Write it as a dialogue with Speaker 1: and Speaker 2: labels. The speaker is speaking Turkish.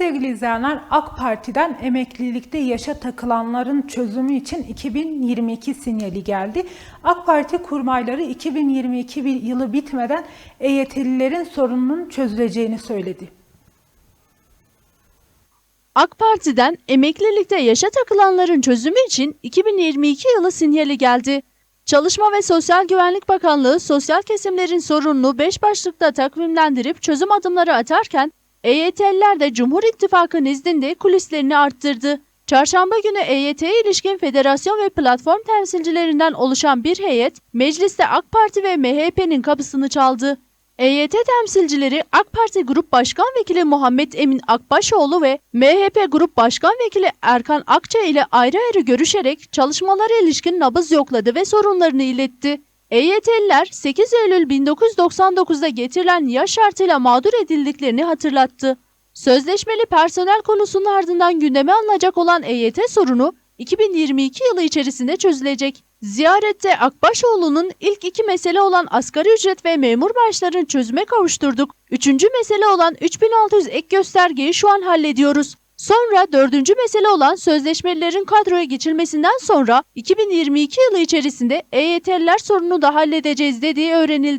Speaker 1: Sevgili izleyenler, AK Parti'den emeklilikte yaşa takılanların çözümü için 2022 sinyali geldi. AK Parti kurmayları 2022 bir- yılı bitmeden EYT'lilerin sorununun çözüleceğini söyledi.
Speaker 2: AK Parti'den emeklilikte yaşa takılanların çözümü için 2022 yılı sinyali geldi. Çalışma ve Sosyal Güvenlik Bakanlığı sosyal kesimlerin sorununu 5 başlıkta takvimlendirip çözüm adımları atarken EYT'liler de Cumhur İttifakı nezdinde kulislerini arttırdı. Çarşamba günü EYT'ye ilişkin federasyon ve platform temsilcilerinden oluşan bir heyet mecliste AK Parti ve MHP'nin kapısını çaldı. EYT temsilcileri AK Parti Grup Başkan Vekili Muhammed Emin Akbaşoğlu ve MHP Grup Başkan Vekili Erkan Akça ile ayrı ayrı görüşerek çalışmalara ilişkin nabız yokladı ve sorunlarını iletti. EYT'liler 8 Eylül 1999'da getirilen yaş şartıyla mağdur edildiklerini hatırlattı. Sözleşmeli personel konusunun ardından gündeme alınacak olan EYT sorunu 2022 yılı içerisinde çözülecek. Ziyarette Akbaşoğlu'nun ilk iki mesele olan asgari ücret ve memur maaşlarını çözüme kavuşturduk. Üçüncü mesele olan 3600 ek göstergeyi şu an hallediyoruz. Sonra dördüncü mesele olan sözleşmelilerin kadroya geçilmesinden sonra 2022 yılı içerisinde EYT'liler sorununu da halledeceğiz dediği öğrenildi.